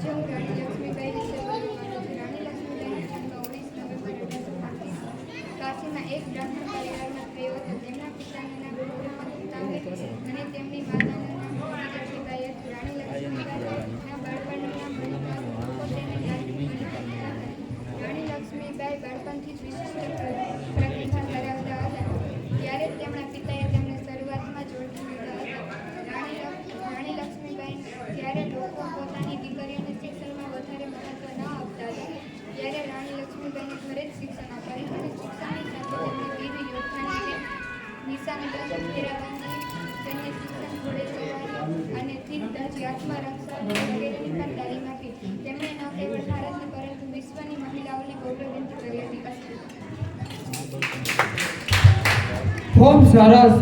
આજે હું રાણી રાણી લક્ષ્મીબાઈનો જન્મ ઓગણીસ નવેમ્બર અઢારસો એક બ્રાહ્મણ પરિવારમાં થયો હતો તેમના પિતાનું નામ અને તેમની માતાનું નામ બાળપણનું નામ મણિપાલ લોકો તેને. રાણી બાળપણથી જ વિશિષ્ટ પ્રતિભા ધરાવતા હતા ત્યારે તેમના પિતાએ તેમને શરૂઆતમાં જ ઓળખી હતા રાણી રાણી લક્ષ્મીબાઈ ત્યારે લોકો પોતાની દીકરીઓને શિક્ષણમાં વધારે મહત્વ ન આપતા હતા ત્યારે રાણી ઘરે જ શિક્ષણ અપાયું અને શિક્ષણની સાથે તેમને વીર યોદ્ધાની નિશાન દસ તેમને શિક્ષણ ઘોડે સવારી અને તીર ધજી આત્મરક્ષા વગેરેની પણ તાલીમ આપી. તેમણે ન કેવળ ભારતની, પરંતુ વિશ્વની મહિલાઓને ગૌરવાન્વિત કરી હતી. ખૂબ સરસ